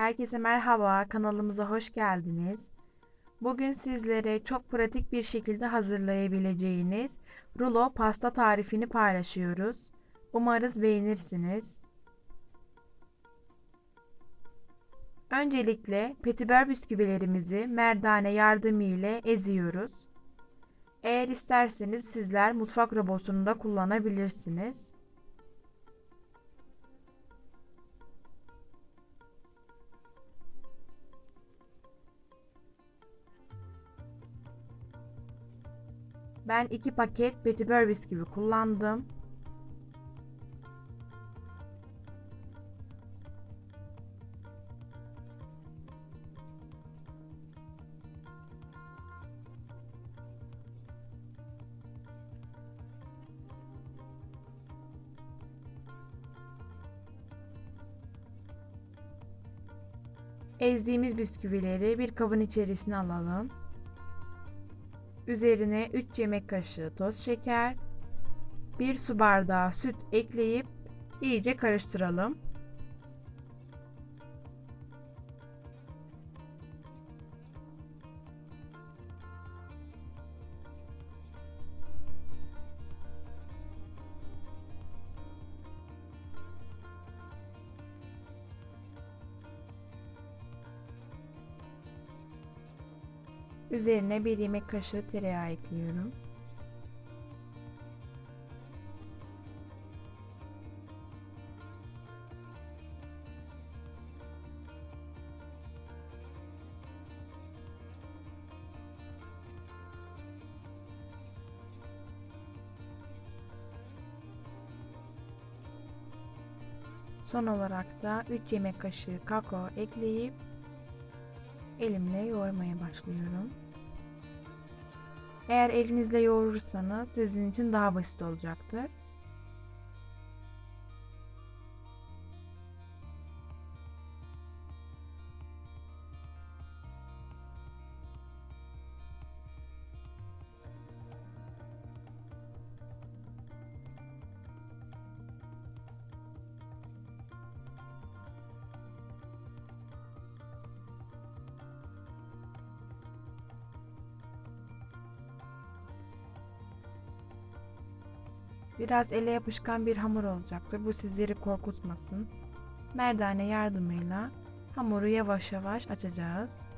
Herkese merhaba, kanalımıza hoş geldiniz. Bugün sizlere çok pratik bir şekilde hazırlayabileceğiniz rulo pasta tarifini paylaşıyoruz. Umarız beğenirsiniz. Öncelikle petibör bisküvilerimizi merdane yardımı ile eziyoruz. Eğer isterseniz sizler mutfak robotunu da kullanabilirsiniz. Ben iki paket petibör bisküvi kullandım. Ezdiğimiz bisküvileri bir kabın içerisine alalım. Üzerine 3 yemek kaşığı toz şeker, 1 su bardağı süt ekleyip iyice karıştıralım. Üzerine bir yemek kaşığı tereyağı ekliyorum. Son olarak da 3 yemek kaşığı kakao ekleyip elimle yoğurmaya başlıyorum. Eğer elinizle yoğurursanız sizin için daha basit olacaktır. Biraz ele yapışkan bir hamur olacaktır. Bu sizleri korkutmasın. Merdane yardımıyla hamuru yavaş yavaş açacağız.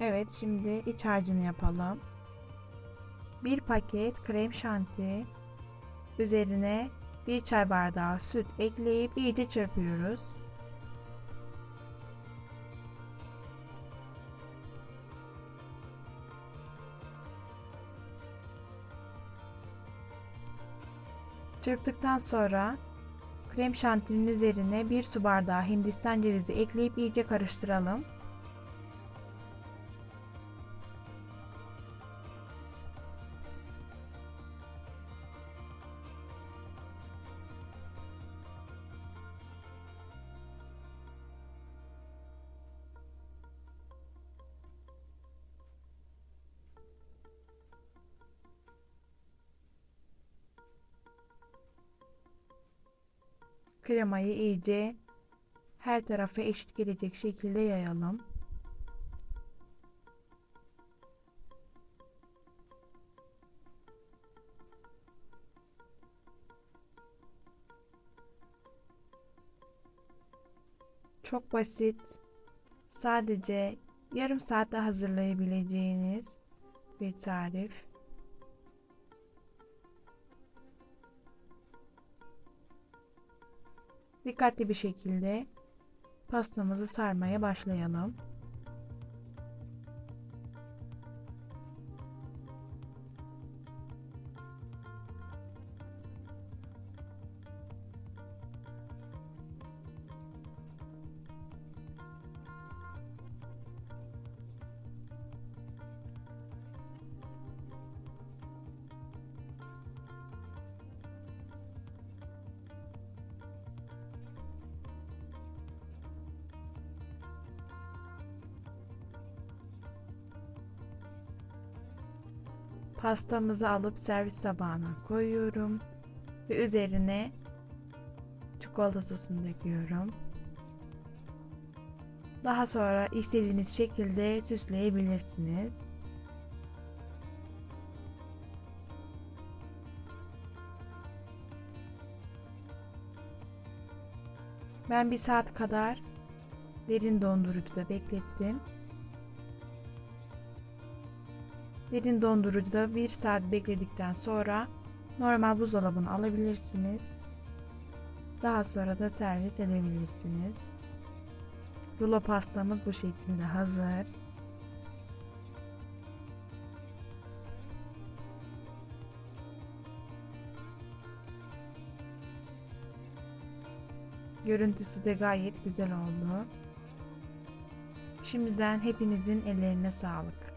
Evet şimdi iç harcını yapalım. Bir paket krem şanti üzerine bir çay bardağı süt ekleyip iyice çırpıyoruz. Çırptıktan sonra krem şantinin üzerine bir su bardağı hindistan cevizi ekleyip iyice karıştıralım. Kremayı iyice her tarafa eşit gelecek şekilde yayalım. Çok basit. Sadece yarım saatte hazırlayabileceğiniz bir tarif. Dikkatli bir şekilde pastamızı sarmaya başlayalım. Pastamızı alıp servis tabağına koyuyorum ve üzerine çikolata sosunu döküyorum. Daha sonra istediğiniz şekilde süsleyebilirsiniz. Ben bir saat kadar derin dondurucuda beklettim. Derin dondurucuda bir saat bekledikten sonra normal buzdolabına alabilirsiniz. Daha sonra da servis edebilirsiniz. Rulo pastamız bu şekilde hazır. Görüntüsü de gayet güzel oldu. Şimdiden hepinizin ellerine sağlık.